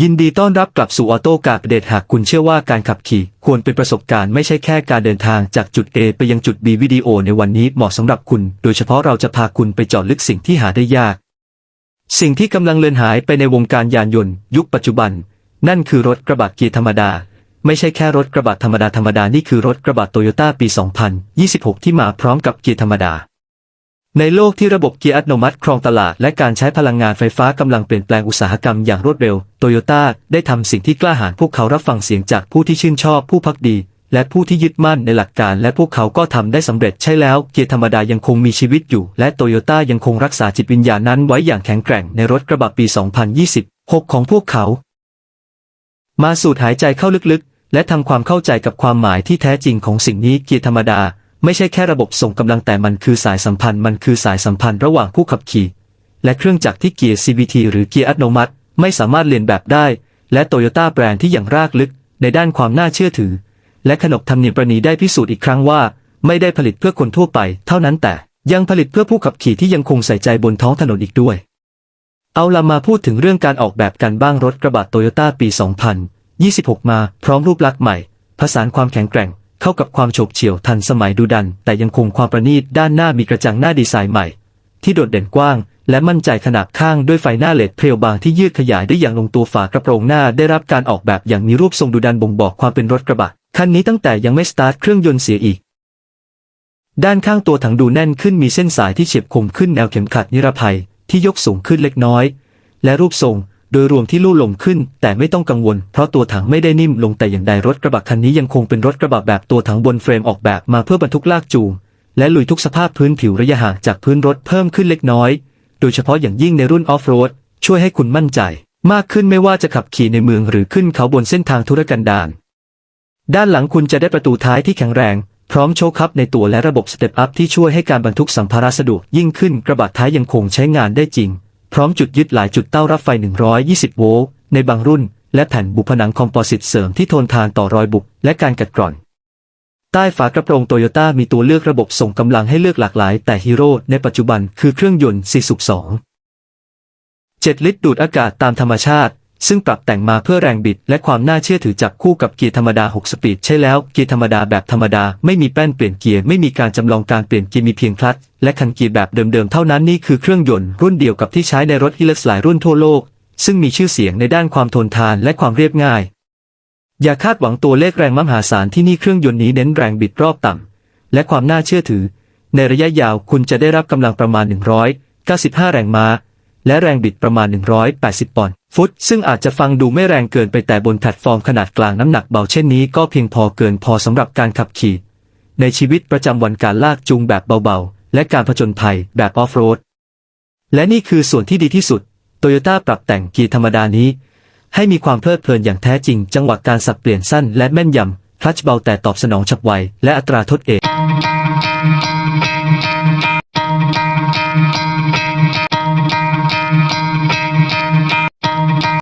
ยินดีต้อนรับกลับสู่ออโต้การ์เดทหากคุณเชื่อว่าการขับขี่ ควรเป็นประสบการณ์ไม่ใช่แค่การเดินทางจากจุด A ไปยังจุด B วิดีโอในวันนี้เหมาะสำหรับคุณ โดยเฉพาะเราจะพาคุณไปเจาะลึกสิ่งที่หาได้ยาก สิ่งที่กำลังเลือนหายไปในวงการยานยนต์ ยุคปัจจุบัน นั่นคือรถกระบะเกียร์ธรรมดา ไม่ใช่แค่รถกระบะธรรมดาธรรมดานี่คือรถกระบะโตโยต้าปี 2026 ที่มาพร้อมกับเกียร์ธรรมดา ในโลกที่ระบบเกียร์อัตโนมัติครองตลาดและการใช้พลังงานไฟฟ้ากำลังเปลี่ยนแปลงอุตสาหกรรมอย่างรวดเร็ว โตโยต้าได้ทำสิ่งที่กล้าหาญพวกเขารับฟังเสียงจากผู้ที่ชื่นชอบผู้พักดี และผู้ที่ยึดมั่นในหลักการและพวกเขาก็ทำได้สำเร็จใช่แล้ว เกียร์ธรรมดายังคงมีชีวิตอยู่ และโตโยต้ายังคงรักษาจิตวิญญาณนั้นไว้อย่างแข็งแกร่งในรถกระบะปี 2026 ของพวกเขา มาสูดหายใจเข้าลึกๆ และทำความเข้าใจกับความหมายที่แท้จริงของสิ่งนี้เกียร์ธรรมดา ไม่ใช่แค่ระบบส่งกำลังแต่มันคือสายสัมพันธ์มันคือสายสัมพันธ์ระหว่างผู้ขับขี่ และเครื่องจักรที่เกียร์ CVT หรือเกียร์อัตโนมัติ ไม่สามารถเลียนแบบได้ และโตโยต้าแบรนด์ที่อย่างรากลึก ในด้านความน่าเชื่อถือ และขนบธรรมเนียมประนีได้พิสูจน์อีกครั้งว่า ไม่ได้ผลิตเพื่อคนทั่วไป เท่านั้นแต่ยังผลิตเพื่อผู้ขับขี่ที่ยังคงใส่ใจบนท้องถนนอีกด้วย เอาละมาพูดถึงเรื่องการออกแบบกันบ้างรถกระบะโตโยต้าปี 2026 มาพร้อมรูปลักษณ์ใหม่ ผสานความแข็งแกร่ง เข้ากับความโฉบเฉี่ยวทันสมัยดูดัน แต่ยังคงความประณีตด้านหน้ามีกระจังหน้าดีไซน์ใหม่ ที่โดดเด่นกว้าง และมั่นใจขนาดข้างด้วยไฟหน้าเลดเพรียวบางที่ยืดขยายได้อย่างลงตัวฝากระโปรงหน้าได้รับการออกแบบอย่างมีรูปทรงดูดันบ่งบอกความเป็นรถกระบะคันนี้ตั้งแต่ยังไม่สตาร์ทเครื่องยนต์เสียอีกด้านข้างตัวถังดูแน่นขึ้นมีเส้นสายที่เฉียบคมขึ้นแนวเข็มขัดนิรภัยที่ยกสูงขึ้นเล็กน้อย และรูปทรง โดยรวมที่ลู่ลมขึ้น แต่ไม่ต้องกังวล เพราะตัวถังไม่ได้นิ่มลงแต่อย่างใดรถกระบะคันนี้ยังคงเป็นรถกระบะแบบตัวถังบนเฟรมออกแบบมาเพื่อบรรทุกลากจูงและลุยทุกสภาพพื้นผิวระยะห่างจากพื้นรถเพิ่มขึ้นเล็กน้อย โดยเฉพาะอย่างยิ่งในรุ่นออฟโรดช่วยให้คุณมั่นใจ มากขึ้นไม่ว่าจะขับขี่ในเมืองหรือขึ้นเขาบนเส้นทางธุรกันดารด้านหลังคุณจะได้ประตูท้ายที่แข็งแรง พร้อมโชคคัพในตัวและระบบสเตปอัพที่ช่วยให้การบรรทุกสัมภาระสะดวกยิ่งขึ้นกระบะท้ายยังคงใช้งานได้จริง พร้อมจุดยึดหลายจุดเต้ารับไฟ 120 โวลต์ในบางรุ่น และแผ่นบุผนังคอมโพสิตเสริมที่ทนทานต่อรอยบุบและการกัดกร่อน ใต้ฝากระโปรงโตโยต้ามีตัวเลือกระบบส่งกำลังให้เลือกหลากหลาย แต่ฮีโร่ในปัจจุบันคือเครื่องยนต์ 4 สูบ 2 7 ลิตรดูดอากาศตามธรรมชาติ ซึ่งปรับแต่งมาเพื่อแรงบิดและความน่าเชื่อถือจับคู่กับเกียร์ธรรมดา 6 สปีดใช่แล้วเกียร์ธรรมดาแบบธรรมดาไม่มีแป้นเปลี่ยนเกียร์ไม่มีการจำลองการเปลี่ยนเกียร์มีเพียงคลัตช์และคันเกียร์แบบเดิมๆเท่านั้นนี่คือเครื่องยนต์รุ่นเดียวกับที่ใช้ในรถฮิลสหลายรุ่นทั่วโลก ซึ่งมีชื่อเสียงในด้านความทนทานและความเรียบง่าย อย่าคาดหวังตัวเลขแรงมหาศาลที่นี่เครื่องยนต์นี้เน้นแรงบิดรอบต่ำและความน่าเชื่อถือ ในระยะยาวคุณจะได้รับกำลังประมาณ 195 แรงม้า และแรงบิดประมาณ 180 ปอนด์ ฟุตซึ่งอาจจะฟังดูไม่แรงเกินไปแต่บนแพลตฟอร์มขนาดกลางน้ำหนักเบาเช่นนี้ก็เพียงพอเกินพอสำหรับการขับขี่ ในชีวิตประจำวันการลากจูงแบบเบาๆ และการผจญภัยแบบออฟโรด และนี่คือส่วนที่ดีที่สุดโตโยต้าปรับแต่งกีธรรมดานี้ ให้มีความเพลิดเพลินอย่างแท้จริง จังหวะการสับเปลี่ยนสั้นและแม่นยำคลัตช์เบาแต่ตอบสนองฉับไว และอัตราทดเอง